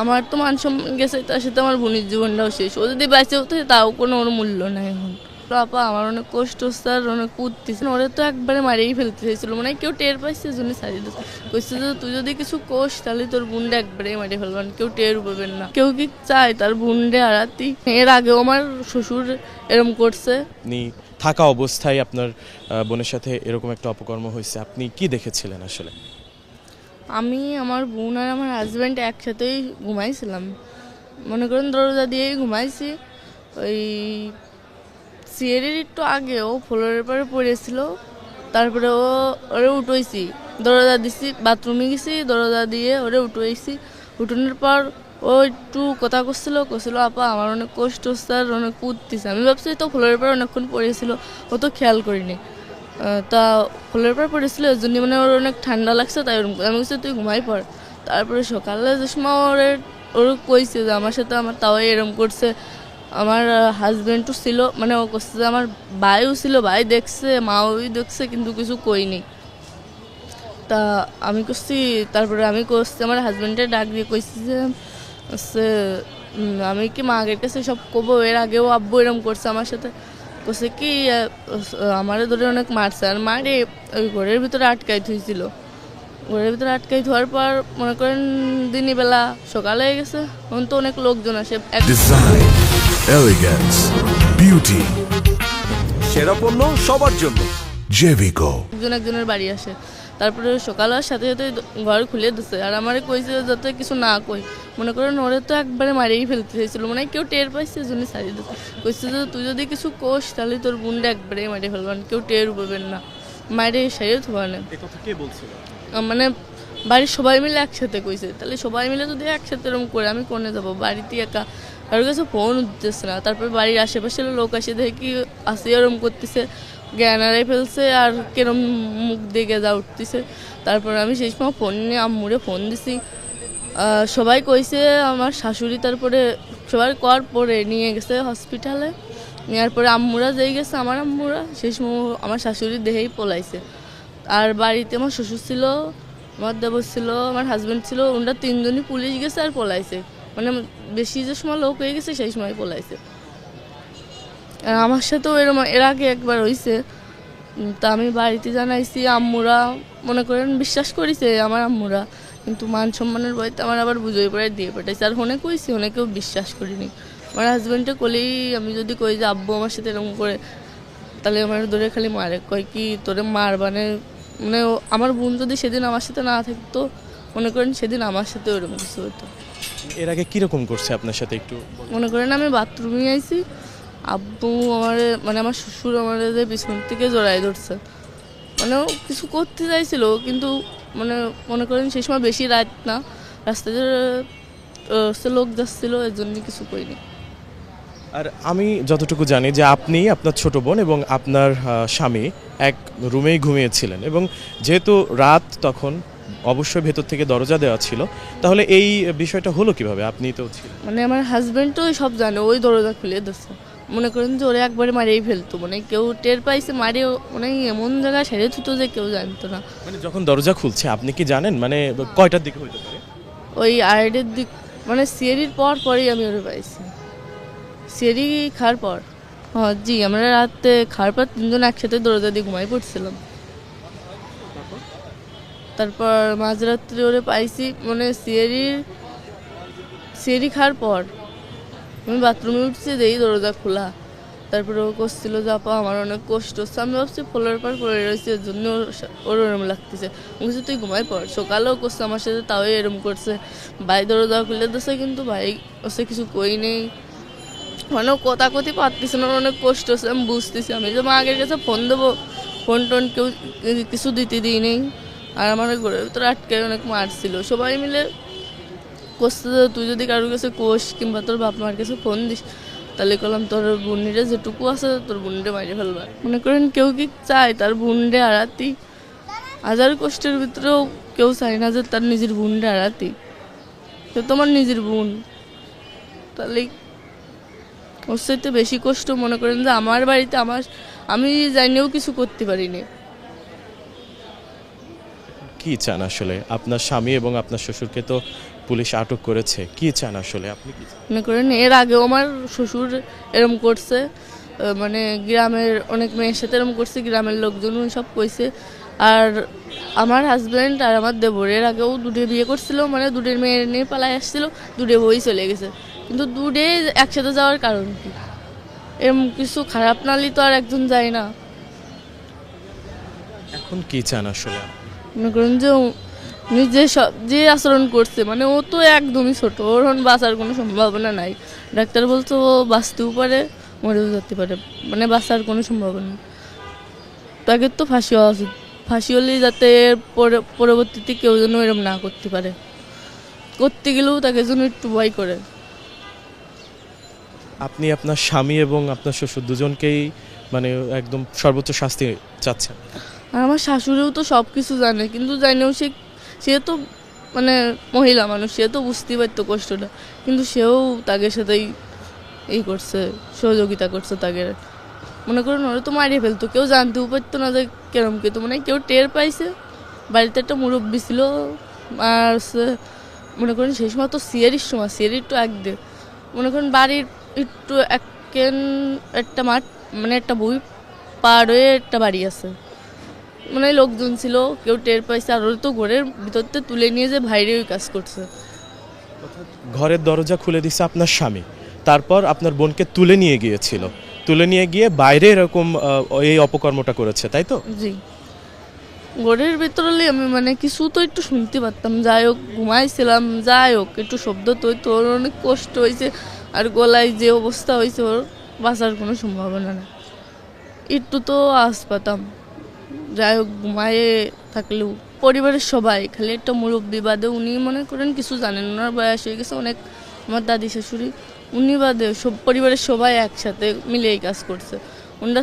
আমার তো মান সম্মান গেছে, তার সাথে আমার বোনের জীবনটাও শেষ। ও যদি বেঁচে হতো তাও কোনো ওর মূল্য নাই এখন। আপা, আমার অনেক কষ্ট আর অনেক কুদতেছে ওরে তো একবারে মারিয়েই ফেলতে চাইছিল। মানে কেউ টের পাইছে জন্য দিচ্ছে কইছে যে, তুই যদি কিছু কোষ তাহলে তোর বোনটা একবারে মারিয়ে ফেলবেন কেউ টের পাবেন না। কেউ কি চায় তার বোনডে আড়াতি এর আগেও আমার শ্বশুর এরম করছে। থাকা অবস্থায় আপনার বোনের সাথে এরকম একটা অপকর্ম হয়েছে। আপনি কি দেখেছিলেন আসলে? আমি, আমার বোন আর আমার হাজব্যান্ড একসাথেই ঘুমাইছিলাম। মনে করেন দরজা দিয়েই ঘুমাইছি। ওই সিয়ারের একটু আগে ও ফ্লোরের পরে পড়েছিল। তারপরে ও, ওরে উঠোইছি। দরজা দিছি বাথরুমে গেছি, দরজা দিয়ে ওরে উঠোইছি। উঠোনের পর ও একটু কথা করছিল করছিল আপা, আমার অনেক কষ্ট আর অনেক কুদতেছে। আমি ভাবছি তো ফ্লোরের পর অনেকক্ষণ পড়েছিল ও তো খেয়াল করিনি। তা ফলের পর পড়েছিল ওই জন্য মানে ওর অনেক ঠান্ডা লাগছে, তাই ওরকম আমি বলছি তুই ঘুমাই পড়। তারপরে সকালে যে ওর ওর কইছে যে আমার সাথে আমার তাও এরম করছে। আমার হাজবেন্ডও ছিল মানে ও করছে যে আমার ভাইও ছিল, ভাই দেখছে, মাও দেখছে, কিন্তু কিছু কইনি। তা আমি করছি, তারপরে আমি করছি, আমার হাজবেন্ডের ডাক দিয়ে কইছি যে আমি কি মা আগের কাছে সব কবো, এর আগেও আব্বু এরম করছে আমার সাথে। কইছে কি আমারে ধরে অনেক মারছে আর মারে ওই ঘরের ভিতরে আটকাই থুইছিল। ঘরের ভিতরে আটকাই ধোয়ার পর মনে করেন দিনই বেলা সকালে হয়ে গেছে তখন তো অনেক লোকজন আসে। beauty, সেরা পণ্য সবার জন্য। জেভিকো একজন একজনের বাড়ি আসে। তারপরে সকাল হওয়ার সাথে সাথে ঘর খুলে দিছে। আর আমারে কইছে যাতে কিছু না কই। মনে করেন ওরে তো একবারে মারিয়েই ফেলতে চাইছিল। মানে কেউ টের পাইছে জন্য সারিয়ে দিচ্ছে কইছে যে তুই যদি কিছু কোষ তাহলে তোর বোনটা একবারে মারিয়ে ফেলবেন কেউ টের পাবেন না। মারে সারিয়ে না। মানে বাড়ির সবাই মিলে একসাথে কইছে। তাহলে সবাই মিলে যদি একসাথে এরকম করে আমি কোনে যাব? বাড়িতে একা। কারোর কাছে ফোন উঠতেছে না। তারপর বাড়ির আশেপাশের লোক আসে, দেখে আসি এরম করতেছে। জ্ঞান হারাই ফেলছে আর কেরম মুখ দিকে যা উঠতেছে। তারপর আমি সেই সময় ফোন নিয়ে আম্মুরে ফোন দিছি। সবাই কইছে আমার শাশুড়ি তারপরে সবার কর পরে নিয়ে গেছে হসপিটালে নেওয়ার পরে আম্মুরা যেই গেছে, আমার আম্মুরা, সেই সময় আমার শাশুড়ি দেহেই পলাইছে। আর বাড়িতে আমার শ্বশুর ছিল, আমার দেবর ছিল, আমার হাজব্যান্ড ছিল, ওনারা তিনজনই পুলিশ গেছে আর পলাইছে। মানে বেশি যে সময় লোক হয়ে গেছে, সেই সময় পলাইছে আর আমার সাথেও এরম, এর আগে একবার হয়েছে তা আমি বাড়িতে জানাইছি, আম্মুরা মনে করেন বিশ্বাস করেছে আমার আম্মুরা, কিন্তু মান সম্মানের বইতে আমার আবার বুঝোই পড়ে দিয়ে পাঠাইছে। আর হনে কইছি, হনে কেউ বিশ্বাস করিনি। আমার হাজব্যান্ডে কলেই আমি যদি কই যে, আব্বু, আমার সাথে এরকম করে, তাহলে আমার ধরে খালি মারে। কয় কি, তোরে মার মানে মানে আমার বোন যদি সেদিন আমার সাথে না থাকতো, মনে করেন সেদিন আমার সাথে ওরকম কিছু হতো এর আগে কীরকম করছে আপনার সাথে একটু মনে করেন আমি বাথরুমে আইছি আব্বু আমার মানে আমার শ্বশুর আমার পিছন থেকে জড়াই ধরছে। মানে কিছু করতে চাইছিল কিন্তু মানে মনে করেন সেই সময় বেশি রাত না রাস্তায় সে লোক যাচ্ছিল এর জন্য কিছু করিনি। আর আমি যতটুকু জানি যে আপনি আপনার ছোট বোন এবং আপনার স্বামী এক রুমেই ঘুমিয়েছিলেন এবং যেহেতু রাত তখন অবশ্যই ভেতর থেকে দরজা দেওয়া ছিল। তাহলে এই বিষয়টা হলো কীভাবে? আপনি তো ছিলেন মানে আমার হাজব্যান্ড তো সব জানে ওই দরজা খুলে দিচ্ছে মনে করেন যে ওরে একবারে মারিয়ে ফেলতো। মানে কেউ টের পাইছে মারে মানে এমন জায়গায় সেরে থুতো যে কেউ জানতো না। মানে যখন দরজা খুলছে আপনি কি জানেন? মানে কয়টার দিকে হইতে পারে? ওই আড়াইটের দিক মানে সিয়ারির পর পরেই আমি ওরে পাইছি। সিয়ারি খাওয়ার পর। হ্যাঁ জি আমরা রাতে খাওয়ার পর তিনজন একসাথে দরজা দিয়ে ঘুমাই পড়ছিলাম। তারপর মাঝরাত্রি ওরে পাইছি মানে সিয়ারির সিয়ারি খাওয়ার পর। আমি বাথরুমে উঠছি যেই দরজা খোলা। তারপরে ও করছিল, যে আপা, আমার অনেক কষ্ট। হচ্ছে আমি ভাবছি, ফোলার পর পড়ে রয়েছে, এর জন্য ওর ওরম লাগতেছে। আমি তুই ঘুমাই পড়। সকালেও করছে আমার সাথে, তাও এরম করছে। ভাই দরজা খুলে দিচ্ছে কিন্তু ভাই, ওসে কিছু কই নেই। মানে কথা কথি পারতেছে না অনেক কষ্ট হচ্ছে। আমি বুঝতেছি, আমি যে মা আগের কাছে ফোন দেবো ফোন টোন কেউ কিছু দিতে দিই নেই। আর আমার ঘরের ভিতরে আটকে অনেক মারছিল সবাই মিলে যে তুই যদি কারোর কাছে কোষ কিংবা তোর বাপ মার কাছে ফোন দিস, তাহলে করলাম তোর বোনরে যেটুকু আছে তোর বোনরে মারিয়ে ফেলবে। মনে করেন কেউ কি চায় তার বোনরে আড়াতি? হাজার কষ্টের ভিতরেও কেউ চায় না যে তার নিজের বোনরে আড়াতি। সে তোমার নিজের বোন। তাহলে ওর সাথে বেশি কষ্ট মনে করেন যে আমার বাড়িতে আমার আমি জানিও কিছু করতে পারিনি। কি চান আসলে? আপনার স্বামী এবং আপনার শ্বশুরকে তো পুলিশ আটক করেছে। কি চান আসলে? আপনি কি মনে করেন এর আগেও আমার শ্বশুর এরম করছে মানে গ্রামের অনেক মেয়ের সাথে এরম করছে গ্রামের লোকজন সব কইছে। আর আমার হাজব্যান্ড আর আমার দেবর এর আগেও দুটো বিয়ে করছিল মানে দুটোর মেয়ে নিয়ে পালায় আসছিল দুটো বই চলে গেছে। কিন্তু দুটে একসাথে যাওয়ার কারণ কি? এরম কিছু খারাপ নালি তো আর একজন যায় না। এখন কি চান আসলে? মনে করেন যে যে সব- যে আচরণ করছে মানে ও তো একদমই ছোট, ওর এখন বাঁচার কোনো সম্ভাবনা নাই। ডাক্তার বলছে ও বাঁচতেও পারে, মরেও যেতে পারে মানে বাঁচার কোনো সম্ভাবনা তাকে তো ফাঁসি হওয়া উচিত, ফাঁসি হলেই যাতে পরবর্তীতে কেউ যেন এরম না করতে পারে। করতে গেলেও তাকে যেন একটু ভয় করে। আপনি আপনার স্বামী এবং আপনার শ্বশুর দুজনকেই মানে একদম সর্বোচ্চ শাস্তি চাচ্ছেন? আর আমার শাশুড়িও তো সব কিছু জানে, কিন্তু জানেও সে সে তো মানে মহিলা মানুষ, সে তো বুঝতেই পারতো কষ্টটা। কিন্তু সেও তাকে সাথেই এই করছে, সহযোগিতা করছে তাকে মনে করুন, ওরা তো মারিয়ে ফেলতো, কেউ জানতেও পারতো না যে কেরম কে। তো মানে কেউ টের পাইছে, বাড়িতে একটা মুরব্বী ছিল, আর মনে করেন, সেই সময় তো সিয়ারির সময়, সিয়ারি একটু এক দে মনে করেন, বাড়ির একটু এক একটা মাঠ মানে একটা বই পার হয়ে একটা বাড়ি আছে। মানে লোকজন ছিল কেউ টের পাইছে আর ওরা তো ঘরের ভিতরতে তুলে নিয়ে যে বাইরে ওই কাজ করছে। ঘরের দরজা খুলে দিছে আপনার স্বামী। তারপর আপনার বোনকে তুলে নিয়ে গিয়েছিল। তুলে নিয়ে গিয়ে বাইরে এরকম এই অপকর্মটা করেছে তাই তো? জি। ঘরের ভিতরে আমি মানে কিছু তো একটু শুনতে পারতাম। যাই হোক ঘুমাইছিলাম যাই হোক একটু শব্দ তো ওর অনেক কষ্ট হয়েছে আর গলায় যে অবস্থা হয়েছে ওর বাঁচার কোনো সম্ভাবনা না একটু তো আস পাতাম। যাই হোক ঘুমায়ে থাকলেও পরিবারের সবাই, খালি একটা মুরব্বী বাদে উনি মনে করেন কিছু জানেন ওনার বয়স হয়ে গেছে অনেক, আমার দাদি শাশুড়ি, উনি বাদে সব পরিবারের সবাই একসাথে মিলে এই কাজ করছে। ওনারা